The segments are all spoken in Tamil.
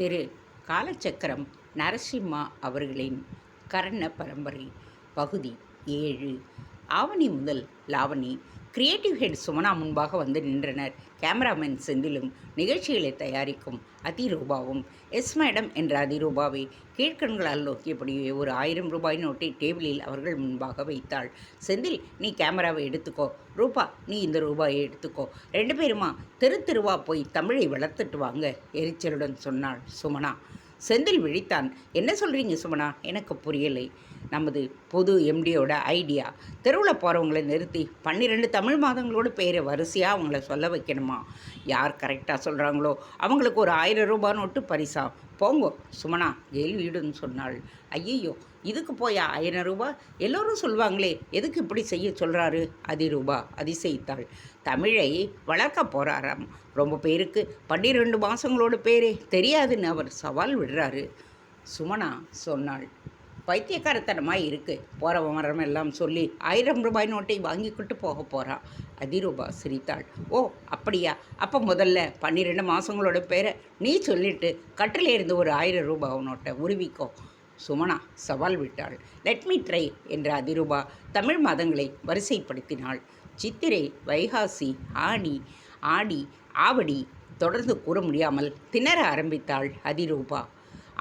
திரு காலச்சக்கரம் நரசிம்மா அவர்களின் கர்ண பரம்பரை பகுதி ஏழு. ஆவணி முதல் லாவணி கிரியேட்டிவ் ஹெட் சுமனா முன்பாக வந்து நின்றனர். கேமராமேன் செந்திலும் நிகழ்ச்சிகளை தயாரிக்கும் அதிரூபாவும் எஸ் மேடம் என்ற அதிரூபாவை கீழ்க்கண்களால் நோக்கியபடியே ஒரு ஆயிரம் ரூபாய் நோட்டை டேபிளில் அவர்கள் முன்பாக வைத்தாள். செந்தில் நீ கேமராவை எடுத்துக்கோ. ரூபா நீ இந்த ரூபாயை எடுத்துக்கோ. ரெண்டு பேருமா தெரு தெருவா போய் தமிழை வளர்த்துட்டு வாங்க எரிச்சலுடன் சொன்னாள் சுமனா. செந்தில் விழித்தான். என்ன சொல்கிறீங்க சுமனா? எனக்கு புரியலை. நமது பொது எம்டியோட ஐடியா. தெருவில் போகிறவங்கள நிறுத்தி பன்னிரெண்டு தமிழ் மாதங்களோட பேரை வரிசையாக அவங்கள சொல்ல வைக்கணுமா? யார் கரெக்டாக சொல்கிறாங்களோ அவங்களுக்கு ஒரு ஆயிரம் ரூபா நோட்டு பரிசா? போங்கோ சுமனா கேள்வியுடன் சொன்னாள். ஐயையோ இதுக்கு போய்? ஆயிரம் ரூபாய் எல்லோரும் சொல்லுவாங்களே எதுக்கு இப்படி செய்ய சொல்கிறாரு அதிரூபா அதிசயித்தாள். தமிழை வளர்க்க போகிறாராம் ரொம்ப பேருக்கு பன்னிரெண்டு மாதங்களோட பேரே தெரியாதுன்னு அவர் சவால் விடுறாரு. சுமனா சொன்னாள் பைத்தியக்காரத்தனமாக இருக்குது போகிறவன் வரவன் எல்லாம் சொல்லி ஆயிரம் ரூபாய் நோட்டை வாங்கிக்கிட்டு போக போகிறான் அதிரூபா சிரித்தாள் ஓ அப்படியா? அப்போ முதல்ல பன்னிரெண்டு மாதங்களோட பேரை நீ சொல்லிட்டு கட்டிலேருந்து ஒரு ஆயிரம் ரூபாய் நோட்டை உருவிக்கோ. சுமனா சவால் விட்டாள். லெட் மீ ட்ரை என்ற அதிரூபா தமிழ் மாதங்களை வரிசைப்படுத்தினாள். சித்திரை வைகாசி ஆணி ஆடி ஆவடி தொடர்ந்து கூற முடியாமல் திணற ஆரம்பித்தாள் அதிரூபா.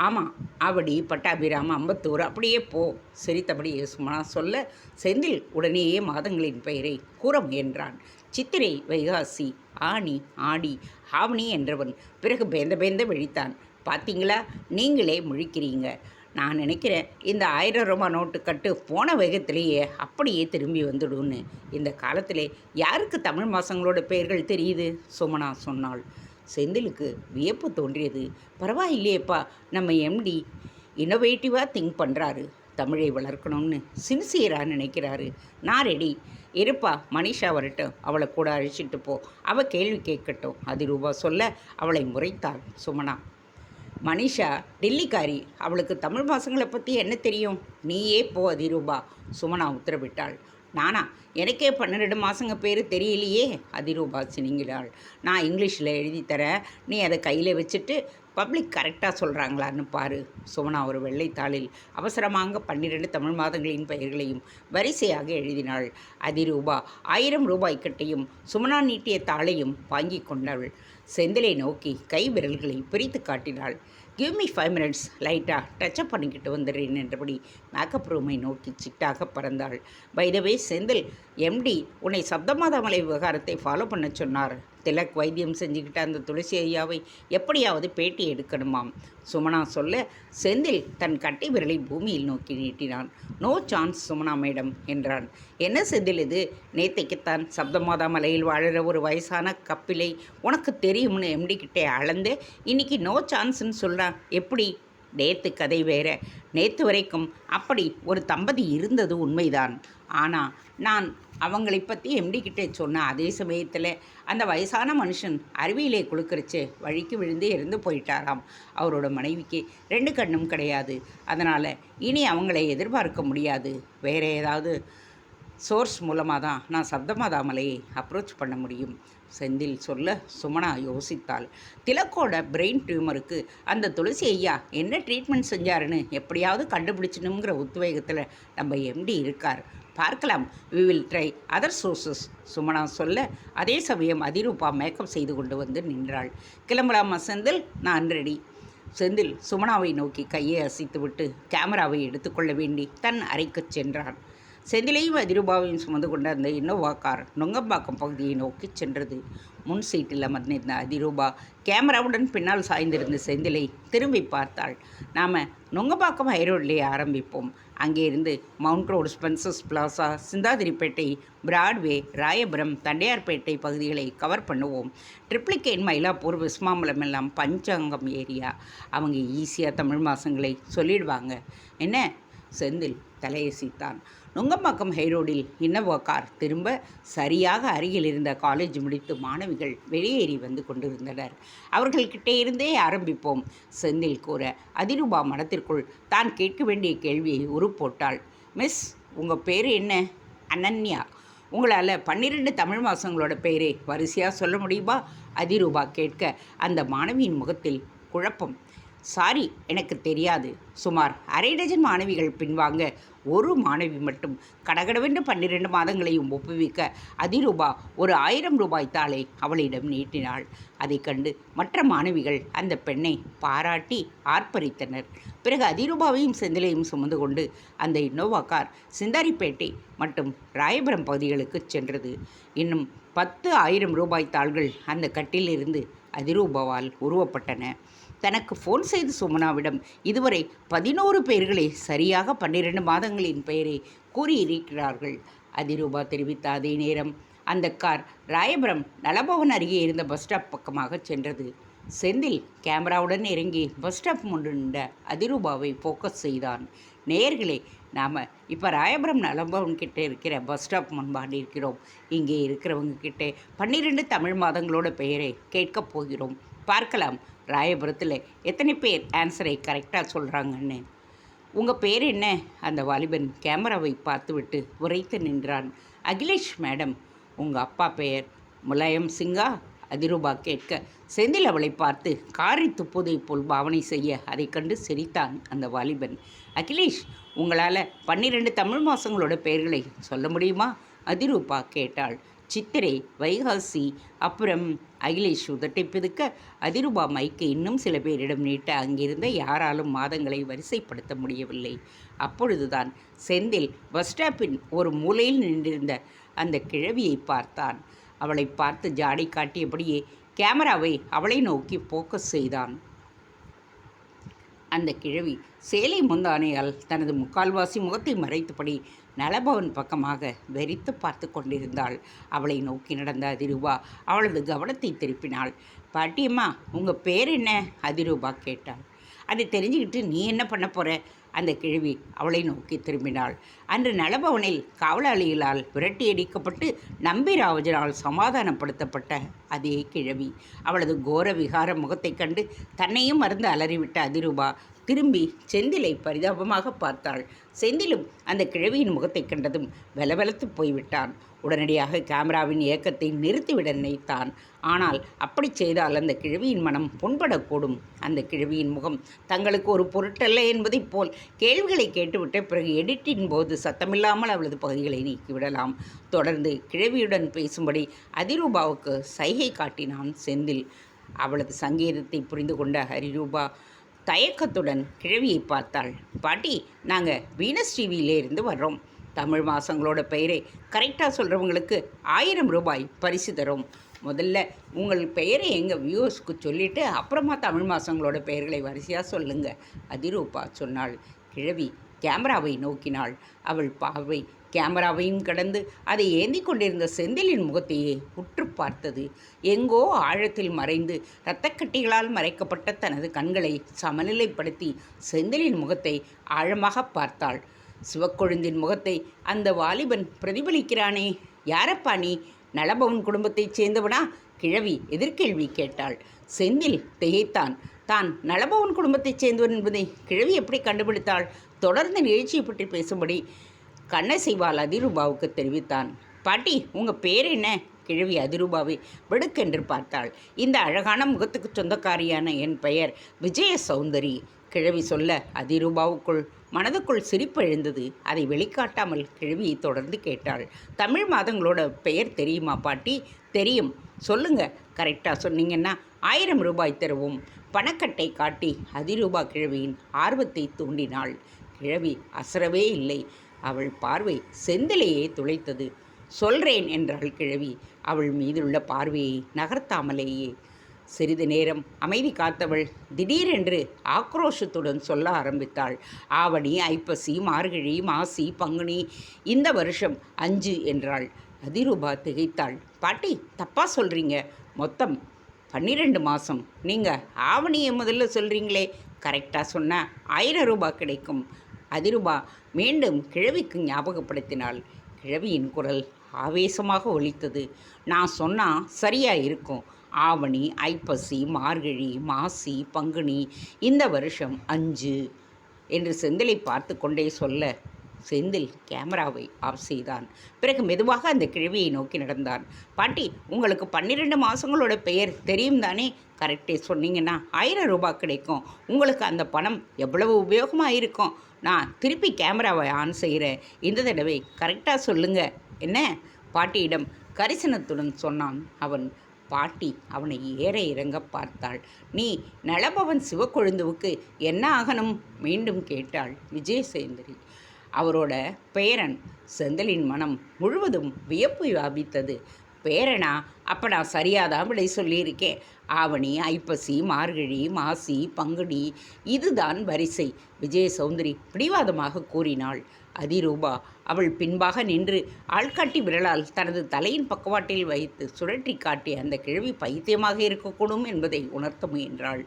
ஆமாம் ஆவடி பட்டாபிராம அம்பத்தூர் அப்படியே போ சிரித்தபடியே சுமனா சொல்ல செந்தில் உடனேயே மாதங்களின் பெயரை கூற முயன்றான். சித்திரை வைகாசி ஆணி ஆடி ஆவணி என்றவன் பிறகு பேந்த பேந்த விழித்தான். பார்த்தீங்களா நீங்களே முழிக்கிறீங்க. நான் நினைக்கிறேன் இந்த ஆயிரம் ரூபாய் நோட்டு கட்டு போன வேகத்திலேயே அப்படியே திரும்பி வந்துடும்னு. இந்த காலத்திலே யாருக்கு தமிழ் மாதங்களோட பெயர்கள் தெரியுது? சுமனா சொன்னாள். செந்திலுக்கு வியப்பு தோன்றியது. பரவாயில்லையேப்பா நம்ம எம்டி இன்னோவேட்டிவாக திங்க் பண்ணுறாரு தமிழை வளர்க்கணும்னு சின்சியராக நினைக்கிறாரு. நான் ரெடி இருப்பா மனிஷா வரட்டும். அவளை கூட அழைச்சிட்டு போ. அவள் கேள்வி கேட்கட்டும் அதிரூபா சொல்ல அவளை முறைத்தாள் சுமனா. மனிஷா டெல்லிக்காரி அவளுக்கு தமிழ் மாதங்களை பற்றி என்ன தெரியும்? நீயே போ அதிரூபா. சுமனா உத்தரவிட்டாள். நானா எனக்கே பன்னிரெண்டு மாதங்க பேர் தெரியலையே அதிரூபா சினிங்கிறாள் நான் இங்கிலீஷில் எழுதி தரேன் நீ அதை கையில் வச்சுட்டு பப்ளிக் கரெக்டாக சொல்கிறாங்களான்னு பாரு. சுமனா ஒரு வெள்ளைத்தாளில் அவசரமாக பன்னிரெண்டு தமிழ் மாதங்களின் பெயர்களையும் வரிசையாக எழுதினாள். அதிரூபா ஆயிரம் ரூபாய் கட்டையும் சுமனா நீட்டிய தாளையும் வாங்கி கொண்டாள். செந்திலை நோக்கி கை விரல்களை பிரித்து காட்டினாள். கிவ் மீ ஃபைவ் மினிட்ஸ் லைட்டாக டச்சப் பண்ணிக்கிட்டு வந்துடுறேன் என்றபடி மேக்கப் ரூமை நோக்கி சிட்டாக பறந்தாள். பைதவே செந்தில் எம்டி உன்னை சப்தமாதாமலை விவகாரத்தை ஃபாலோ பண்ண சொன்னார். திலக் வைத்தியம் செஞ்சுக்கிட்ட அந்த துளசி ஐயாவை எப்படியாவது பேட்டி எடுக்கணுமாம். சுமனா சொல்ல செந்தில் தன் கட்டை விரலை பூமியில் நோக்கி நீட்டினான். நோ சான்ஸ் சுமனா மேடம் என்றான். என்ன செந்தில் இது? நேத்தைக்குத்தான் சப்தமாதா மலையில் வாழுற ஒரு வயசான கப்பிலை உனக்கு தெரியும்னு எம்டி கிட்டே அளந்து இன்னைக்கு நோ சான்ஸ்ன்னு சொல்கிறான் எப்படி? நேத்து கதை வேற. நேத்து வரைக்கும் அப்படி ஒரு தம்பதி இருந்தது உண்மைதான். ஆனால் நான் அவங்களை பற்றி எம்டிக்கிட்டே சொன்ன அதே சமயத்தில் அந்த வயசான மனுஷன் அருவியிலே குளுக்கரிச்சு வழிக்கு விழுந்து இருந்து போயிட்டாராம். அவரோட மனைவிக்கு ரெண்டு கண்ணும் கிடையாது. அதனால் இனி அவங்களை எதிர்பார்க்க முடியாது. வேறு ஏதாவது சோர்ஸ் மூலமாக தான் நான் சப்தமாதாமலையை அப்ரோச் பண்ண முடியும். செந்தில் சொல்ல சுமனா யோசித்தாள். திலக்கோட பிரெயின் டியூமருக்கு அந்த துளசி ஐயா என்ன ட்ரீட்மெண்ட் செஞ்சாருன்னு எப்படியாவது கண்டுபிடிச்சணுங்கிற உத்வேகத்தில் நம்ம எம்டி இருக்கார். பார்க்கலாம். We will try other sources Sumana சொல்ல. அதே சமயம் அதிரூபா மேக்கப் செய்து கொண்டு வந்து நின்றாள். கிளம்பலாமா செந்தில்? நான் ரெடி செந்தில் சுமனாவை நோக்கி கையை அசைத்துவிட்டு கேமராவை எடுத்துக்கொள்ள வேண்டி தன் அறைக்குச் சென்றான். செந்திலையும் அதிரூபாவையும் சுமந்து கொண்டிருந்த இன்னோவா கார் நொங்கம்பாக்கம் பகுதியை நோக்கி சென்றது. முன் சீட்டில் அமர்ந்திருந்த அதிரூபா கேமராவுடன் பின்னால் சாய்ந்திருந்த செந்திலை திரும்பி பார்த்தாள். நாம் நுங்கம்பாக்கம் ஹைரோட்லேயே ஆரம்பிப்போம். அங்கே இருந்து Mount Road Spencer's Plaza Chintadripet Broadway Royapuram Tondiarpet பகுதிகளை கவர் பண்ணுவோம். ட்ரிப்ளிகேன் மயிலாப்பூர் விஸ்மாம்பலம் எல்லாம் பஞ்சாங்கம் ஏரியா. அவங்க ஈஸியாக தமிழ் மாதங்களை சொல்லிடுவாங்க. என்ன? செந்தில் தலையசித்தான். நுங்கம்பாக்கம் ஹைரோடில் இன்னோவா கார் திரும்ப சரியாக அருகில் இருந்த காலேஜ் முடித்து மாணவிகள் வெளியேறி வந்து கொண்டிருந்தனர். அவர்கள்கிட்டே இருந்தே ஆரம்பிப்போம் செந்தில் கூற. அதிரூபா மனத்திற்குள் தான் கேட்க வேண்டிய கேள்வியை உருப்போட்டாள். மிஸ் உங்கள் பேர் என்ன? அனன்யா. உங்களால் பன்னிரெண்டு தமிழ் மாதங்களோட பெயரை வரிசையாக சொல்ல முடியுமா? அதிரூபா கேட்க. அந்த மாணவியின் முகத்தில் குழப்பம் சாரி எனக்கு தெரியாது. சுமார் அரை டஜன் மாணவிகள் பின்வாங்க ஒரு மாணவி மட்டும் கடகடவென்று பன்னிரண்டு மாதங்களையும் ஒப்புவிக்க அதிரூபா ஒரு ஆயிரம் ரூபாய் தாளை அவளிடம் நீட்டினாள். அதைக் கண்டு மற்ற மாணவிகள் அந்த பெண்ணை பாராட்டி ஆர்ப்பரித்தனர். பிறகு அதிரூபாவையும் செந்திலையும் சுமந்து கொண்டு அந்த இன்னோவா கார் சிந்தாரிப்பேட்டை மற்றும் ராயபுரம் பகுதிகளுக்கு சென்றது. இன்னும் பத்து ஆயிரம் ரூபாய் தாள்கள் அந்த கட்டிலிருந்து அதிரூபாவால் உருவப்பட்டன. தனக்கு ஃபோன் செய்து சுமனாவிடம் இதுவரை பதினோரு பேர்களை சரியாக பன்னிரண்டு மாதங்களின் பெயரை கூறியிருக்கிறார்கள் அதிரூபா தெரிவித்த அதே நேரம். அந்த கார் ராயபுரம் நலபவன் அருகே இருந்த பஸ் ஸ்டாப் பக்கமாக சென்றது. செந்தில் கேமராவுடன் இறங்கி பஸ் ஸ்டாப் முன்பு நின்ற அதிரூபாவை ஃபோக்கஸ் செய்தான். நேயர்களே நாம் இப்போ ராயபுரம் நலம்பவன் கிட்டே இருக்கிற பஸ் ஸ்டாப் முன்பாக இருக்கிறோம். இங்கே இருக்கிறவங்க கிட்டே பன்னிரெண்டு தமிழ் மாதங்களோட பெயரை கேட்கப் போகிறோம். பார்க்கலாம் ராயபுரத்தில் எத்தனை பேர் ஆன்சரை கரெக்டாக சொல்கிறாங்கன்னு உங்கள் பேர் என்ன? அந்த வாலிபன் கேமராவை பார்த்துவிட்டு உரைத்து நின்றான். அகிலேஷ் மேடம் உங்கள் அப்பா பெயர் முலாயம் சிங்கா? அதிரூபா கேட்க செந்தில் அவளை பார்த்து காரை துப்புதை போல் பாவனை செய்ய அதை கண்டு சிரித்தான் அந்த வாலிபன். அகிலேஷ் உங்களால் பன்னிரெண்டு தமிழ் மாதங்களோட பெயர்களை சொல்ல முடியுமா? அதிரூபா கேட்டாள். சித்திரை வைகாசி அப்புறம் அகிலேஷ் உதட்டை பிதுக்க அதிரூபா மைக்கு இன்னும் சில பேரிடம் நீட்ட அங்கிருந்த யாராலும் மாதங்களை வரிசைப்படுத்த முடியவில்லை. அப்பொழுதுதான் செந்தில் பஸ் ஸ்டாப்பின் ஒரு மூலையில் நின்றிருந்த அந்த கிழவியை பார்த்தான். அவளை பார்த்து ஜாடை காட்டியபடியே கேமராவை அவளை நோக்கி ஃபோக்கஸ் செய்தான். அந்த கிழவி சேலை முந்தானையால் தனது முக்கால்வாசி முகத்தை மறைத்தபடி நலபவன் பக்கமாக வெறித்து பார்த்து கொண்டிருந்தாள். அவளை நோக்கி நடந்த அதிரூபா அவளது கவனத்தை திருப்பினாள். பாட்டியம்மா உங்கள் பேர் என்ன? அதிரூபா கேட்டாள். அதை தெரிஞ்சுக்கிட்டு நீ என்ன பண்ண போகிற அந்த கிழவி அவளை நோக்கி திரும்பினாள். அன்று நலபவனில் காவலாளிகளால் விரட்டியடிக்கப்பட்டு நம்பிராவஜனால் சமாதானப்படுத்தப்பட்ட அதே கிழவி. அவளது கோர விகார முகத்தைக் கண்டு தன்னையும் மறந்து அலறிவிட்ட அதிரூபா திரும்பி செந்திலை பரிதாபமாக பார்த்தாள். செந்திலும் அந்த கிழவியின் முகத்தைக் கண்டதும் வெலவெலத்து போய்விட்டான். உடனடியாக கேமராவின் இயக்கத்தை நிறுத்திவிட நினைத்தான். ஆனால் அப்படி செய்தால் அந்த கிழவியின் மனம் புண்படக்கூடும். அந்த கிழவியின் முகம் தங்களுக்கு ஒரு பொருட்டல்ல என்பதைப் போல் கேள்விகளை கேட்டுவிட்ட பிறகு எடிட்டின் போது சத்தமில்லாமல் அவளது பகுதிகளை நீக்கிவிடலாம். தொடர்ந்து கிழவியுடன் பேசும்படி அதிரூபாவுக்கு சைகை காட்டினான் செந்தில். அவளது சங்கீதத்தை புரிந்து கொண்ட ஹரிரூபா தயக்கத்துடன் கிழவியை பார்த்தாள். பாட்டி நாங்கள் வீனஸ் டிவியிலேருந்து வர்றோம். தமிழ் மாதங்களோட பெயரை கரெக்டாக சொல்கிறவங்களுக்கு ஆயிரம் ரூபாய் பரிசு தரும். முதல்ல உங்கள் பெயரை எங்கள் வியூவர்ஸ்க்கு சொல்லிவிட்டு அப்புறமா தமிழ் மாதங்களோட பெயர்களை வரிசையாக சொல்லுங்கள் அதிரூபா சொன்னாள். கிழவி கேமராவை நோக்கினாள். அவள் பார்வை கேமராவையும் கடந்து அதை ஏந்தி கொண்டிருந்த செந்திலின் முகத்தையே உற்று பார்த்தது. எங்கோ ஆழத்தில் மறைந்து இரத்தக்கட்டிகளால் மறைக்கப்பட்ட தனது கண்களை சமநிலைப்படுத்தி செந்திலின் முகத்தை ஆழமாக பார்த்தாள். சிவக்கொழுந்தின் முகத்தை அந்த வாலிபன் பிரதிபலிக்கிறானே யாரப்பா நீ? நலபவன் குடும்பத்தைச் சேர்ந்தவனா? கிழவி எதிர்கேள்வி கேட்டாள். செந்தில் திகைத்தான். தான் நலபவன் குடும்பத்தைச் சேர்ந்தவன் என்பதை கிழவி எப்படி கண்டுபிடித்தாள்? தொடர்ந்து நிகழ்ச்சியை பற்றி பேசும்படி கண்ணசைவால் அதிரூபாவுக்கு தெரிவித்தான். பாட்டி உங்கள் பேர் என்ன? கிழவி அதிரூபாவை வெடுக்கென்று பார்த்தாள். இந்த அழகான முகத்துக்கு சொந்தக்காரியான என் பெயர் விஜய சௌந்தரி கிழவி சொல்ல அதிரூபாவுக்குள் மனதுக்குள் சிரிப்பு எழுந்தது அதை வெளிக்காட்டாமல் கிழவி தொடர்ந்து கேட்டாள். தமிழ் மாதங்களோட பெயர் தெரியுமா பாட்டி? தெரியும். சொல்லுங்க. கரெக்டாக சொன்னீங்கன்னா ஆயிரம் ரூபாய் தருவோம். பணக்கட்டை காட்டி அதிரூபா கிழவியின் ஆர்வத்தை தூண்டினாள். கிழவி அசரவே இல்லை. அவள் பார்வை செந்திலையே துளைத்தது. சொல்றேன் என்றாள் கிழவி. அவள் மீதுள்ள பார்வையை நகர்த்தாமலேயே. சிறிது நேரம் அமைதி காத்தவள் திடீரென்று ஆக்ரோஷத்துடன் சொல்ல ஆரம்பித்தாள். ஆவணி ஐப்பசி மார்கழி மாசி பங்குனி இந்த வருஷம் அஞ்சு என்றாள். அதிரூபா திகைத்தாள். பாட்டி தப்பா சொல்கிறீங்க மொத்தம் பன்னிரெண்டு மாதம் நீங்கள் ஆவணியை முதல்ல சொல்கிறீங்களே கரெக்டாக சொன்னால் ஆயிரம் ரூபாய் கிடைக்கும். அதிரூபா மீண்டும் கிழவிக்கு ஞாபகப்படுத்தினாள் கிழவியின் குரல் ஆவேசமாக ஒலித்தது. நான் சொன்னால் சரியாக இருக்கும். ஆவணி ஐப்பசி மார்கழி மாசி பங்குனி இந்த வருஷம் அஞ்சு என்று செந்திலை பார்த்து கொண்டே சொல்ல செந்தில் கேமராவை ஆஃப் செய்தான். பிறகு மெதுவாக அந்த கிழவியை நோக்கி நடந்தான். பாட்டி உங்களுக்கு பன்னிரெண்டு மாதங்களோட பெயர் தெரியும் தானே? கரெக்டே சொன்னீங்கன்னா ஆயிரம் ரூபாய் கிடைக்கும். உங்களுக்கு அந்த பணம் எவ்வளவு உபயோகமாக இருக்கும்? நான் திருப்பி கேமராவை ஆன் செய்கிறேன் இந்த தடவை கரெக்டாக சொல்லுங்க. என்ன? பாட்டியிடம் கரிசனத்துடன் சொன்னான் அவன். பாட்டி அவனை ஏற இறங்க பார்த்தாள். நீ நலபவன் சிவக்கொழுந்துவுக்கு என்ன ஆகணும்? மீண்டும் கேட்டாள் விஜயசேந்திரி. அவரோட பேரன் செந்திலின் மனம் முழுவதும் வியப்பு வியாபித்தது. பேரனா அப்போ நான் சரியாதான் விடை சொல்லியிருக்கேன். ஆவணி ஐப்பசி மார்கழி மாசி பங்குனி இதுதான் வரிசை விஜய சௌந்தரி பிடிவாதமாக கூறினாள். அதிரூபா அவள் பின்பாக நின்று ஆள்காட்டி விரலால் தனது தலையின் பக்கவாட்டில் வைத்து சுழற்றி காட்டி அந்த கிழவி பைத்தியமாக இருக்கக்கூடும் என்பதை உணர்த்த முயன்றாள்.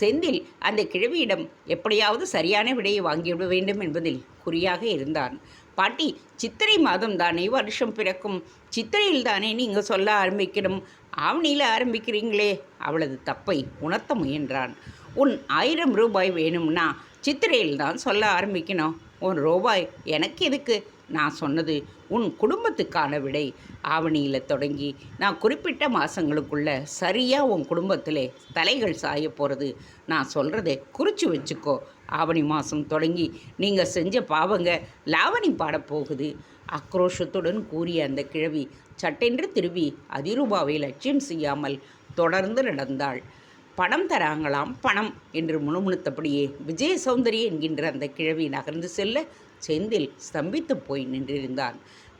செந்தில் அந்த கிழவியிடம் எப்படியாவது சரியான விடையை வாங்கிவிட வேண்டும் என்பதில் குறியாக இருந்தான். பாட்டி சித்திரை மாதம் தானே வருஷம் பிறக்கும். சித்திரையில் தானே நீங்கள் சொல்ல ஆரம்பிக்கணும். ஆவணியில் ஆரம்பிக்கிறீங்களே. அவளது தப்பை உணர்த்த முயன்றான். உன் ஆயிரம் ரூபாய் வேணும்னா சித்திரையில் தான் சொல்ல ஆரம்பிக்கணும். உன் ரூபாய் எனக்கு எதுக்கு? நான் சொன்னது உன் குடும்பத்துக்கான விடை. ஆவணியில் தொடங்கி நான் குறிப்பிட்ட மாதங்களுக்குள்ள சரியாக உன் குடும்பத்தில் தலைகள் சாய போகிறது நான் சொல்கிறத குறித்து வச்சுக்கோ. ஆவணி மாதம் தொடங்கி நீங்கள் செஞ்ச பாவங்க லாவணி பாடப்போகுது ஆக்ரோஷத்துடன் கூறிய அந்த கிழவி சட்டென்று திரும்பி அதிரூபாவை லட்சியம் செய்யாமல் தொடர்ந்து நடந்தாள். பணம் தராங்களாம். பணம் என்று முணுமுணுத்தபடியே விஜய சௌந்தரி என்கின்ற அந்த கிழவி நகர்ந்து செல்ல செந்தில் ஸ்தம்பித்து போய் நின்றிருந்தான்.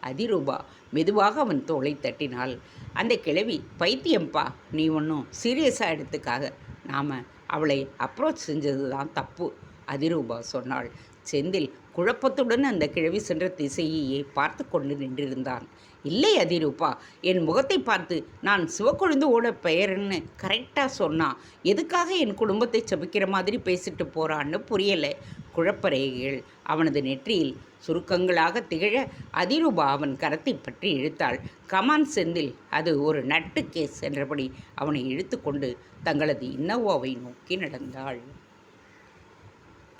அதிரூபா மெதுவாக அவன் தோளை தட்டினாள். அந்த கிழவி பைத்தியம்பா நீ ஒன்றும் சீரியஸாக எடுத்துக்காக நாம் அவளை அப்ரோச் செஞ்சது தான் தப்பு அதிரூபா சொன்னாள். செந்தில் குழப்பத்துடன் அந்த கிழவி சென்ற திசையையே பார்த்து கொண்டு நின்றிருந்தான். இல்லை அதிரூபா என் முகத்தை பார்த்து நான் சிவக்கொழுந்து பெயர்னு கரெக்டாக சொன்னான் எதுக்காக என் குடும்பத்தை சபிக்கிற மாதிரி பேசிட்டு போகிறான்னு புரியலை. குழப்பரேகைகள் அவனது நெற்றியில் சுருக்கங்களாக திகழ அதிரூபா அவன் கரத்தை பற்றி இழுத்தாள். கமான் செந்தில் அது ஒரு நட்டு கேஸ் என்றபடி அவனை இழுத்துக்கொண்டு தங்களது இன்னோவாவை நோக்கி நடந்தாள்.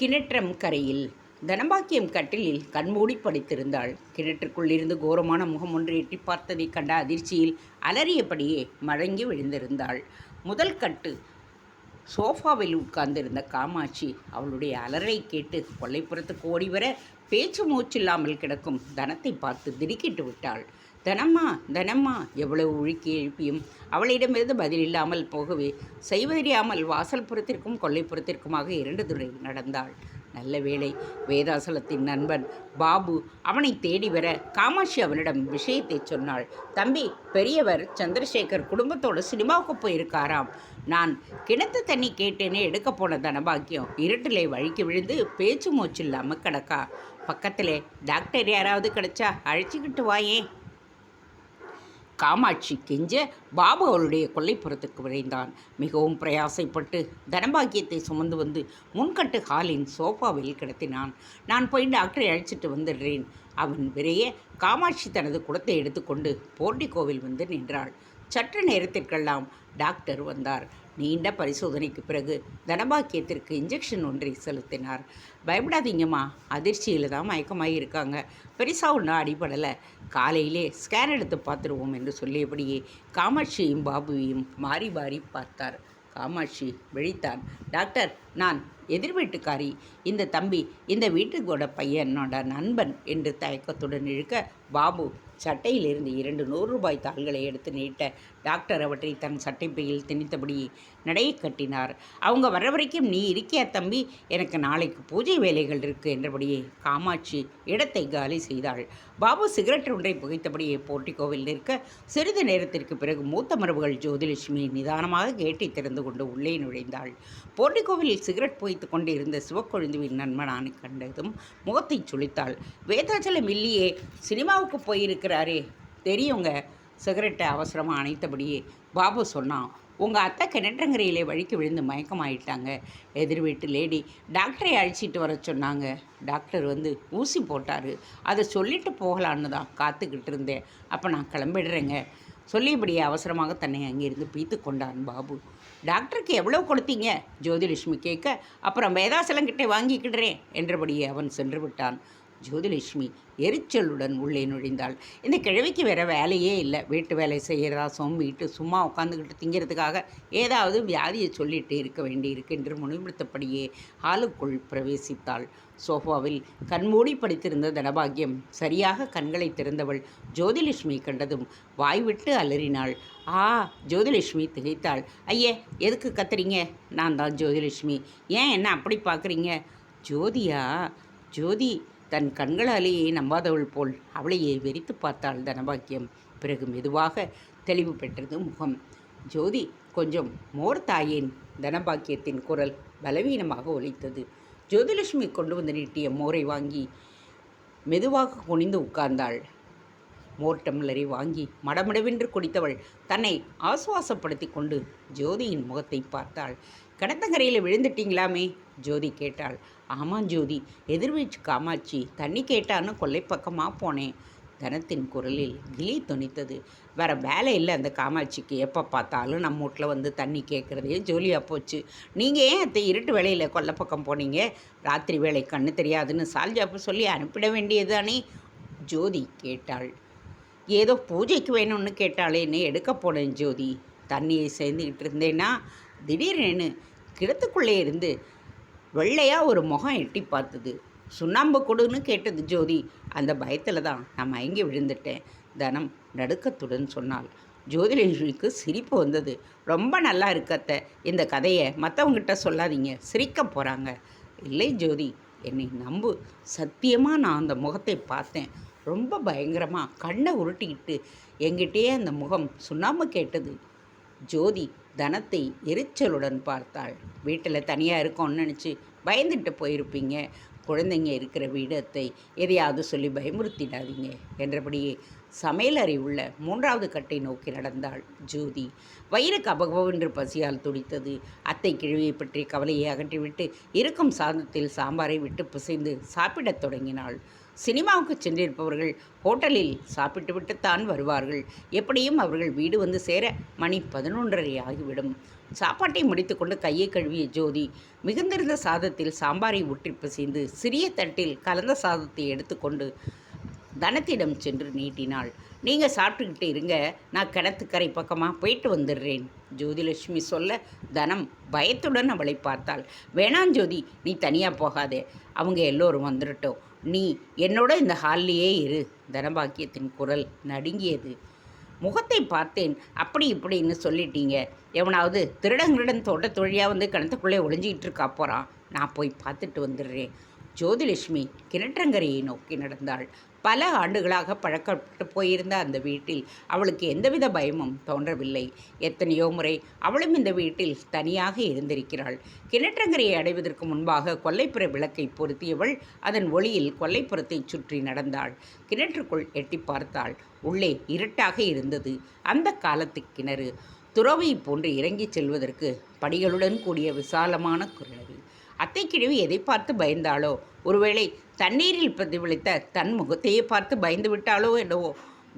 கிணற்றம் கரையில் தனபாக்கியம் கட்டிலில் கண்மூடி படித்திருந்தாள். கிணற்றுக்குள்ளிருந்து கோரமான முகம் ஒன்று எட்டி பார்த்ததைக் கண்ட அதிர்ச்சியில் அலறியபடியே மழங்கி விழுந்திருந்தாள். முதல் கட்டு சோஃபாவில் உட்கார்ந்திருந்த காமாட்சி அவளுடைய அலறை கேட்டு கொல்லைப்புறத்துக்கு ஓடிவர பேச்சு மூச்சில்லாமல் கிடக்கும் தனத்தை பார்த்து திடுக்கிட்டு விட்டாள். தனம்மா தனம்மா எவ்வளவு உழுக்கி எழுப்பியும் அவளிடமிருந்து பதில் இல்லாமல் போகவே செய்வதறியாமல் வாசல்புறத்திற்கும் கொல்லைப்புறத்திற்குமாக இரண்டு துறை நடந்தாள். நல்ல வேளை வேதாசலத்தின் நண்பன் பாபு அவனை தேடி வர காமாட்சி அவனிடம் விஷயத்தை சொன்னாள். தம்பி பெரியவர் சந்திரசேகர் குடும்பத்தோடு சினிமாவுக்கு போயிருக்காராம். நான் கிணத்து தண்ணி கேட்டேனே எடுக்க போன தனபாக்கியம் இருட்டிலே வழுக்கி விழுந்து பேச்சு மூச்சு இல்லாமல் கிடக்கா. பக்கத்தில் டாக்டர் யாராவது கிடைச்சா அழைச்சிக்கிட்டு வாயே காமாட்சி கெஞ்ச பாபு அவளுடைய கொல்லைப்புறத்துக்கு விரைந்தான். மிகவும் பிரயாசைப்பட்டு தனபாக்கியத்தை சுமந்து வந்து முன்கட்டு ஹாலின் சோஃபாவில் கிடத்தினான். நான் போய் டாக்டரை அழைச்சிட்டு வந்துடுறேன். அவன் விரைய காமாட்சி தனது குடத்தை எடுத்துக்கொண்டு போர்டிகோவில் வந்து நின்றாள். சற்று நேரத்திற்கெல்லாம் டாக்டர் வந்தார். நீண்ட பரிசோதனைக்கு பிறகு தனபாக்கியத்திற்கு இன்ஜெக்ஷன் ஒன்றை செலுத்தினார். பயப்படாதீங்கம்மா. அதிர்ச்சியில் தான் மயக்கமாகி இருக்காங்க பெருசாக ஒன்றும் அடிபடலை. காலையிலே ஸ்கேன் எடுத்து பார்த்துருவோம் என்று சொல்லியபடியே காமாட்சியையும் பாபுவையும் மாறி மாறி பார்த்தார். காமாட்சி விழித்தான். டாக்டர் நான் எதிர் வீட்டுக்காரி இந்த தம்பி இந்த வீட்டுக்கோட பையனோட நண்பன் என்று தயக்கத்துடன் இழுக்க பாபு சட்டையிலிருந்து இரண்டு நூறு ரூபாய் தாள்களை எடுத்து நீட்ட டாக்டர் அவற்றை தன் சட்டைப்பையில் திணித்தபடி நடையை கட்டினார். அவங்க வர வரைக்கும் நீ இருக்கியா தம்பி? எனக்கு நாளைக்கு பூஜை வேலைகள் இருக்கு என்றபடியே காமாட்சி இடத்தை காலி செய்தாள். பாபு சிகரெட் ஒன்றை புகைத்தபடியே போர்ட்டிகோவில் நிற்க சிறிது நேரத்திற்கு பிறகு மூத்த மரபுகள் ஜோதிலட்சுமி நிதானமாக கேட்டை திறந்து கொண்டு உள்ளே நுழைந்தாள். போர்ட்டிகோவில் சிகரெட் வைத்து கொண்டு இருந்த சிவக்கொழுந்துவின் நண்பனானை கண்டதும் முகத்தை சுளித்தாள் வேதாச்சலம் இல்லையே சினிமாவுக்கு போயிருக்கிறாரே. தெரியுங்க சிகரெட்டை அவசரமாக அணைத்தபடியே. பாபு சொன்னான் உங்கள் அத்தை கிணற்றங்கரையிலே வழிக்கு விழுந்து மயக்கமாயிட்டாங்க. எதிர் வீட்டு லேடி டாக்டரை அழைச்சிட்டு வர சொன்னாங்க. டாக்டர் வந்து ஊசி போட்டார். அதை சொல்லிட்டு போகலான்னு தான் காத்துக்கிட்டு இருந்தேன். அப்போ நான் கிளம்பிடுறேங்க. சொல்லியபடியே அவசரமாக தன்னை அங்கிருந்து பீத்து கொண்டான் பாபு. டாக்டருக்கு எவ்வளோ கொடுத்தீங்க? ஜோதிலட்சுமி கேட்க அப்புறம் வேதாசலங்கிட்டே வாங்கிக்கிடுறேன் என்றபடியே அவன் சென்று விட்டான். ஜோதிலட்சுமி எரிச்சலுடன் உள்ளே நுழைந்தாள். இந்த கிழவிக்கு வேற வேலையே இல்லை. வீட்டு வேலை செய்கிறதா சொம்பிட்டு சும்மா உட்காந்துக்கிட்டு திங்கிறதுக்காக ஏதாவது வியாதியை சொல்லிட்டு இருக்க வேண்டியிருக்கு என்று முனைப்படுத்தபடியே ஹாலுக்குள் பிரவேசித்தாள். சோஃபாவில் கண்மூடி படித்திருந்த தனபாகியம் சரியாக கண்களை திறந்தவள் ஜோதிலட்சுமி கண்டதும் வாய்விட்டு அலறினாள். ஆ ஜோதிலட்சுமி திகைத்தாள். ஐயே எதுக்கு கத்துறீங்க? நான் தான் ஜோதிலட்சுமி. ஏன் என்ன அப்படி பார்க்குறீங்க? ஜோதியா ஜோதி தன் கண்களாலேயே நம்பாதவள் போல் அவளையே வெறித்து பார்த்தாள் தனபாக்கியம். பிறகு மெதுவாக தெளிவு பெற்றது முகம். ஜோதி கொஞ்சம் மோர் தாயேன். தனபாக்கியத்தின் குரல் பலவீனமாக ஒலித்தது. ஜோதிலட்சுமி கொண்டு வந்து நீட்டிய மோரை வாங்கி மெதுவாக குனிந்து உட்கார்ந்தாள். மோர் டம்ளரை வாங்கி மடமடவென்று குடித்தவள் தன்னை ஆசுவாசப்படுத்தி கொண்டு ஜோதியின் முகத்தை பார்த்தாள். கடத்தங்கரையில் விழுந்துட்டீங்களாமே? ஜோதி கேட்டாள். ஆமாம் ஜோதி எதிர்வீச்சு காமாட்சி தண்ணி கேட்டான்னு கொல்லை பக்கமாக போனேன். தனத்தின் குரலில் கிளி துணித்தது வேற வேலை இல்லை அந்த காமாட்சிக்கு. எப்போ பார்த்தாலும் நம்ம வீட்டில் வந்து தண்ணி கேட்குறதே ஜோலியாக போச்சு. நீங்கள் ஏன் அத்தை இருட்டு வேலையில் கொல்லை பக்கம் போனீங்க? ராத்திரி வேலை கண்ணு தெரியாதுன்னு சால்ஜாப்பு சொல்லி அனுப்பிட வேண்டியதுதானே? ஜோதி கேட்டாள். ஏதோ பூஜைக்கு வேணும்னு கேட்டாளேன்னு எடுக்க போனேன் ஜோதி. தண்ணியை சேர்ந்துக்கிட்டு இருந்தேன்னா திடீர்னு கிடத்துக்குள்ளே இருந்து வெள்ளையாக ஒரு முகம் எட்டி பார்த்தது. சுண்ணாம்பு கொடுன்னு கேட்டது ஜோதி. அந்த பயத்தில் தான் நான் மயங்கி விழுந்துட்டேன். தனம் நடுக்கத்துடன் சொன்னாள். ஜோதிலேஷனுக்கு சிரிப்பு வந்தது. ரொம்ப நல்லா இருக்கத்த இந்த கதையை மற்றவங்கிட்ட சொல்லாதீங்க. சிரிக்க போகிறாங்க இல்லை ஜோதி. என்னை நம்பு. சத்தியமாக நான் அந்த முகத்தை பார்த்தேன். ரொம்ப பயங்கரமாக கண்ணை உருட்டிக்கிட்டு எங்கிட்டே அந்த முகம் சுண்ணாம்பு கேட்டது. ஜோதி தனத்தை எரிச்சலுடன் பார்த்தாள். வீட்டில் தனியாக இருக்கோம்னு நினச்சி பயந்துட்டு போயிருப்பீங்க. குழந்தைங்க இருக்கிற வீடத்தை எதையாவது சொல்லி பயமுறுத்திடாதீங்க என்றபடியே சமையலறை உள்ள மூன்றாவது கட்டை நோக்கி நடந்தாள் ஜோதி. வயிறு கபகவென்று பசியால் துடித்தது. அத்தை கிழவியை பற்றி கவலையை அகற்றிவிட்டு இருக்கும் சாதத்தில் சாம்பாரை விட்டு பிசைந்து சாப்பிடத் தொடங்கினாள். சினிமாவுக்கு சென்றிருப்பவர்கள் ஹோட்டலில் சாப்பிட்டுவிட்டுத்தான் வருவார்கள். எப்படியும் அவர்கள் வீடு வந்து சேர மணி பதினொன்றரை ஆகிவிடும். சாப்பாட்டை முடித்துக்கொண்டு கையை கழுவிய ஜோதி மிகுந்திருந்த சாதத்தில் சாம்பாரை ஊற்றி பிசைந்து சிறிய தட்டில் கலந்த சாதத்தை எடுத்துக்கொண்டு தனத்திடம் சென்று நீட்டினாள். நீங்கள் சாப்பிட்டுக்கிட்டு இருங்க நான் கிணத்துக்கரை பக்கமாக போயிட்டு வந்துடுறேன் ஜோதிலட்சுமி சொல்ல தனம் பயத்துடன் அவளை பார்த்தாள். வேணாம் ஜோதி நீ தனியாக போகாதே அவங்க எல்லோரும் வந்துடட்டும் நீ என்னோட இந்த ஹால்லேயே இரு. தனபாக்கியத்தின் குரல் நடுங்கியது. முகத்தை பார்த்தேன். அப்படி இப்படின்னு சொல்லிட்டீங்க. எவனாவது திருடங்களிடம் தோட்ட தொழிலாக வந்து கிணத்துக்குள்ளே ஒளிஞ்சிக்கிட்டு இருக்கா போகிறான் நான் போய் பார்த்துட்டு வந்துடுறேன். ஜோதிலட்சுமி கிணற்றங்கரையை நோக்கி நடந்தாள். பல ஆண்டுகளாக பழக்கப்பட்டு போயிருந்த அந்த வீட்டில் அவளுக்கு எந்தவித பயமும் தோன்றவில்லை. எத்தனையோ முறை அவளும் இந்த வீட்டில் தனியாக இருந்திருக்கிறாள். கிணற்றங்கரையை அடைவதற்கு முன்பாக கொல்லைப்புற விளக்கை பொருத்தியவள் அதன் ஒளியில் கொல்லைப்புறத்தை சுற்றி நடந்தாள். கிணற்றுக்குள் எட்டி பார்த்தாள். உள்ளே இருட்டாக இருந்தது. அந்த காலத்து கிணறு துறவை போன்று இறங்கிச் செல்வதற்கு படிகளுடன் கூடிய விசாலமான அத்தை அத்தைக்கிழவி எதை பார்த்து பயந்தாளோ? ஒருவேளை தண்ணீரில் பிரதிபலித்த தன் முகத்தையே பார்த்து பயந்து விட்டாளோ என்னவோ?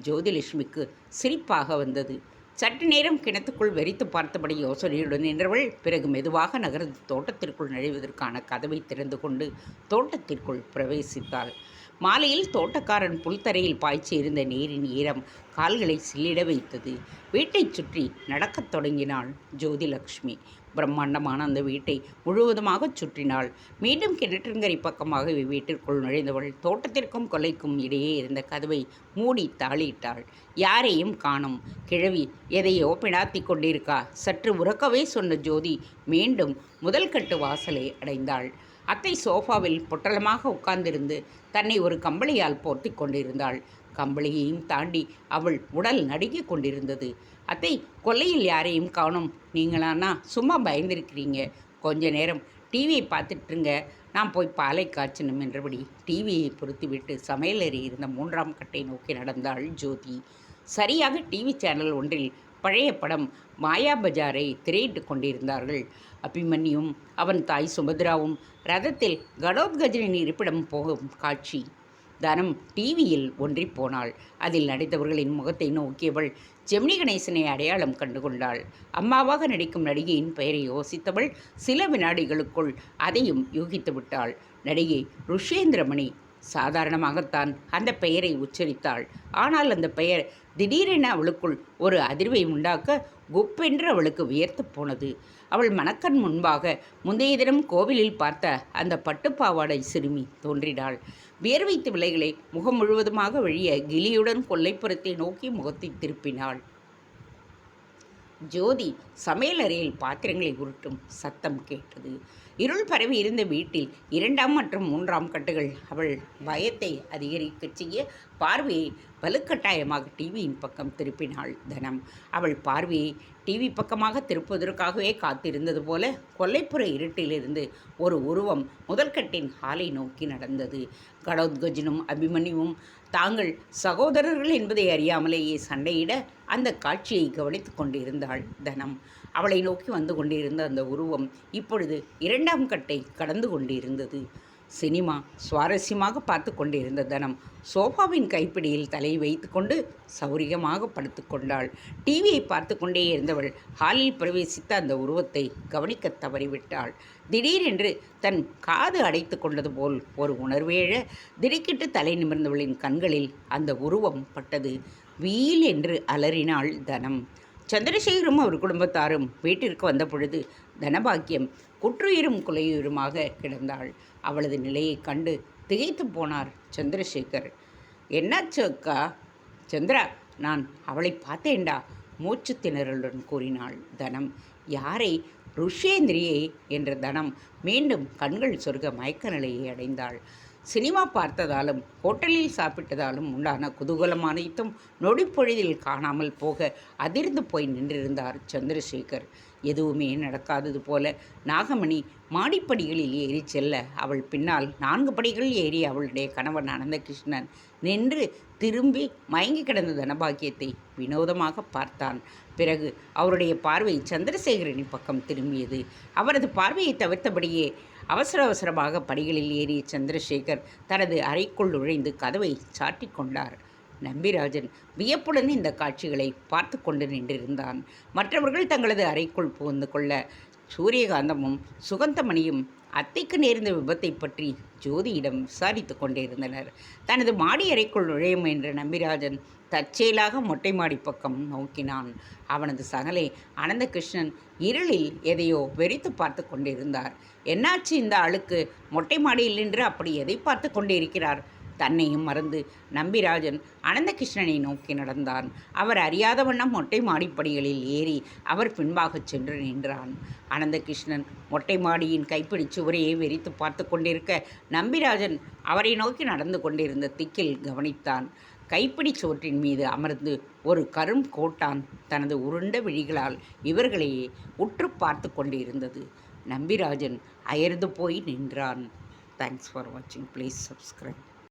ஜோதிலட்சுமிக்கு சிரிப்பாக வந்தது. சற்று நேரம் கிணத்துக்குள் வெறித்து பார்த்தபடி யோசனையுடன் நின்றவள் பிறகு மெதுவாக நகர்ந்து தோட்டத்திற்குள் நுழைவதற்கான கதவை திறந்து கொண்டு தோட்டத்திற்குள் பிரவேசித்தாள். மாலையில் தோட்டக்காரன் புல்தரையில் பாய்ச்சி இருந்த நீரின் ஈரம் கால்களை சில்லிட வைத்தது. வீட்டைச் சுற்றி நடக்கத் தொடங்கினாள் ஜோதிலக்ஷ்மி பிரம்மாண்டமான அந்த வீட்டை முழுவதுமாக சுற்றினாள். மீண்டும் கிணற்றங்கரை பக்கமாக வீட்டிற்குள் நுழைந்தவள் தோட்டத்திற்கும் கொலைக்கும் இடையே இருந்த கதவை மூடி தாளிட்டாள். யாரையும் காணும். கிழவி எதையோ பிணாத்தி கொண்டிருக்கா? சற்று உறக்கவே சொன்ன ஜோதி மீண்டும் முதல் கட்டு வாசலை அடைந்தாள். அத்தை சோஃபாவில் பொட்டலமாக உட்கார்ந்திருந்து தன்னை ஒரு கம்பளியால் போர்த்தி கொண்டிருந்தாள். கம்பளியையும் தாண்டி அவள் உடல் நடுங்கிக் கொண்டிருந்தது. அத்தை கொல்லையில் யாரையும் காணும். நீங்களானா சும்மா பயந்திருக்கிறீங்க. கொஞ்ச நேரம் டிவியை பார்த்துட்ருங்க. நான் போய் பாலை காய்ச்சணும் என்றபடி டிவியை பொறுத்துவிட்டு சமையலறி இருந்த மூன்றாம் கட்டை நோக்கி நடந்தாள் ஜோதி. சரியாக டிவி சேனல் ஒன்றில் பழைய படம் மாயா பஜாரை திரையிட்டு கொண்டிருந்தார்கள். அபிமன்யும் அவன் தாய் சுபத்ராவும் ரதத்தில் கடோத்கஜனின் இருப்பிடம் போகும் காட்சி. தனம் டிவியில் ஒன்றி போனாள். அதில் நடித்தவர்களின் முகத்தை நோக்கியவள் ஜெமினி கணேசனை அடையாளம் கண்டு கொண்டாள் அம்மாவாக நடிக்கும் நடிகையின் பெயரை யோசித்தவள் சில வினாடிகளுக்குள் அதையும் யூகித்து விட்டாள். நடிகை ருஷேந்திரமணி சாதாரணமாகத்தான் அந்த பெயரை உச்சரித்தாள். ஆனால் அந்த பெயர் திடீரென அவளுக்குள் ஒரு அதிர்வை உண்டாக்க குப்பென்று அவளுக்கு வியர்த்து போனது. அவள் மணக்கண் முன்பாக முந்தைய தினம் கோவிலில் பார்த்த அந்த பட்டுப்பாவாடை சிறுமி தோன்றினாள். வியர்வைத்து விலைகளை முகம் முழுவதுமாக வழிய கிளியுடன் கொல்லைப்புறத்தை நோக்கி முகத்தை திருப்பினாள். ஜோதி சமையலறையில் பாத்திரங்களை உருட்டும் சத்தம் கேட்டது. இருள் பரவி இருந்த வீட்டில் இரண்டாம் மற்றும் மூன்றாம் கட்டுகள். அவள் பயத்தை அதிகரிக்கச் செய்ய பார்வையை வலுக்கட்டாயமாக டிவியின் பக்கம் திருப்பினாள் தனம். அவள் பார்வையை டிவி பக்கமாக திருப்புவதற்காகவே காத்திருந்தது போல கொல்லைப்புற இருட்டிலிருந்து ஒரு உருவம் முதல்கட்டின் ஹாலை நோக்கி நடந்தது. கடோத்கஜனும் அபிமன்யுவும் தாங்கள் சகோதரர்கள் என்பதை அறியாமலேயே சண்டையிட அந்த காட்சியை கவனித்து கொண்டிருந்தாள் தனம். அவளை நோக்கி வந்து கொண்டிருந்த அந்த உருவம் இப்பொழுது இரண்டாம் கட்டை கடந்து கொண்டிருந்தது. சினிமா சுவாரஸ்யமாக பார்த்து கொண்டிருந்த தனம் சோஃபாவின் கைப்பிடியில் தலை வைத்துக்கொண்டு சௌரியமாக படுத்துக்கொண்டாள் டிவியை பார்த்து கொண்டே இருந்தவள் ஹாலில் பிரவேசித்த அந்த உருவத்தை கவனிக்க தவறிவிட்டாள். திடீரென்று தன் காது அடைத்து கொண்டது போல் ஒரு உணர்வேழ திடுக்கிட்டு தலை நிமிர்ந்தவளின் கண்களில் அந்த உருவம் பட்டது. வீல் என்று அலறினாள் தனம். சந்திரசேகரும் அவர் குடும்பத்தாரும் வீட்டிற்கு வந்த பொழுது தனபாக்கியம் குற்றுயிரும் குலையுயிருமாக கிடந்தாள். அவளது நிலையை கண்டு திகைத்து போனார் சந்திரசேகர். என்னாச்சு அக்கா? சந்திரா நான் அவளை பார்த்தேன்டா மூச்சு திணறலுடன் கூறினாள் தனம். யாரை? ருஷேந்திரியே? என்ற தனம் மீண்டும் கண்கள் சொருக மயக்க நிலையை அடைந்தாள். சினிமா பார்த்ததாலும் ஹோட்டலில் சாப்பிட்டதாலும் உண்டான குதூகலம் அனைத்தும் நொடிப்பொழுதில் காணாமல் போக அதிர்ந்து போய் நின்றிருந்தார் சந்திரசேகர். எதுவுமே நடக்காதது போல நாகமணி மாடிப்படிகளில் ஏறி செல்ல அவள் பின்னால் நான்கு படிகள் ஏறி அவளுடைய கணவன் அனந்தகிருஷ்ணன் நின்று திரும்பி மயங்கி கிடந்த தனபாக்கியத்தை வினோதமாக பார்த்தான். பிறகு அவருடைய பார்வை சந்திரசேகரனின் பக்கம் திரும்பியது. அவரது பார்வையை தவிர்த்தபடியே அவசர அவசரமாக படிகளில் ஏறிய சந்திரசேகர் தனது அறைக்குள் நுழைந்து கதவை சாட்டி கொண்டார். நம்பிராஜன் வியப்புடன் இந்த காட்சிகளை பார்த்து கொண்டு நின்றிருந்தான். மற்றவர்கள் தங்களது அறைக்குள் புகுந்து கொள்ள சூரியகாந்தமும் சுகந்தமணியும் அத்தைக்கு நேர்ந்த விபத்தை பற்றி ஜோதியிடம் விசாரித்து கொண்டிருந்தனர். தனது மாடி அறைக்குள் நுழையும் என்ற நம்பிராஜன் தற்செயலாக மொட்டை மாடி பக்கம் நோக்கினான். அவனது சகலை அனந்தகிருஷ்ணன் இருளில் எதையோ வெறித்து பார்த்து கொண்டிருந்தார். என்னாச்சு இந்த ஆளுக்கு மொட்டை மாடியில் நின்று அப்படி எதை பார்த்து கொண்டிருக்கிறார்? தன்னையும் மறந்து நம்பிராஜன் அனந்தகிருஷ்ணனை நோக்கி நடந்தான். அவர் அறியாத வண்ணம் மொட்டை மாடிப்படிகளில் ஏறி அவர் பின்பாகச் சென்று நின்றான். அனந்தகிருஷ்ணன் மொட்டை மாடியின் கைப்பிடி சுவரையே வெறித்து பார்த்து கொண்டிருக்க நம்பிராஜன் அவரை நோக்கி நடந்து கொண்டிருந்த திக்கில் கவனித்தான். கைப்பிடி சுவற்றின் மீது அமர்ந்து ஒரு கரும் கோட்டான் தனது உருண்ட விழிகளால் இவர்களையே உற்று பார்த்து கொண்டிருந்தது. நம்பிராஜன் அயர்ந்து போய் நின்றான். தேங்க்ஸ் ஃபார் வாட்சிங் ப்ளீஸ் சப்ஸ்கிரைப்